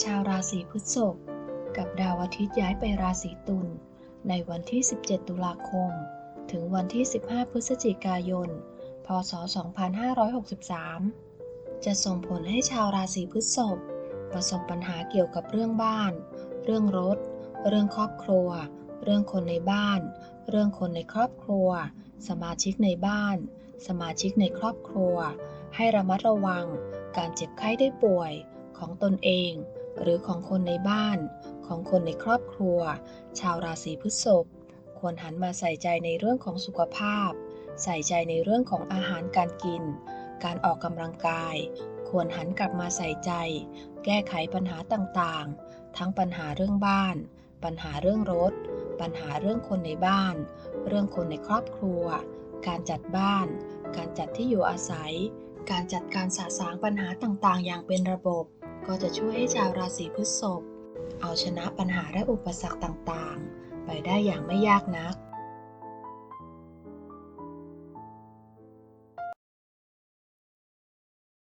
ชาวราศีพฤษภกับดาวอาทิตย์ย้ายไปราศีตุลในวันที่ 17 ตุลาคม ถึงวันที่ 15 พฤศจิกายน พศ 2563 จะส่งผลให้ชาวราศีพฤษภประสบปัญหาเกี่ยวกับเรื่องบ้าน เรื่องรถ เรื่องครอบครัว เรื่องคนในบ้าน เรื่องคนในครอบครัว สมาชิกในบ้าน สมาชิกในครอบครัว ให้ระมัดระวังการเจ็บไข้ได้ป่วยของตนเอง หรือของคนในบ้านของคนในครอบครัว ชาวราศีพฤษภควรหันมาใส่ใจในเรื่องของสุขภาพ ใส่ใจในเรื่องของอาหารการกิน การออกกำลังกาย ควรหันกลับมาใส่ใจ แก้ไขปัญหาต่างๆ ทั้งปัญหาเรื่องบ้าน ปัญหาเรื่องรถ ปัญหาเรื่องคนในบ้าน เรื่องคนในครอบครัว การจัดบ้าน การจัดที่อยู่อาศัย การจัดการสะสางปัญหาต่างๆ อย่างเป็นระบบ ก็จะช่วยให้ชาวราศีพฤษภเอาชนะปัญหาและอุปสรรคต่างๆ ไปได้อย่างไม่ยากนัก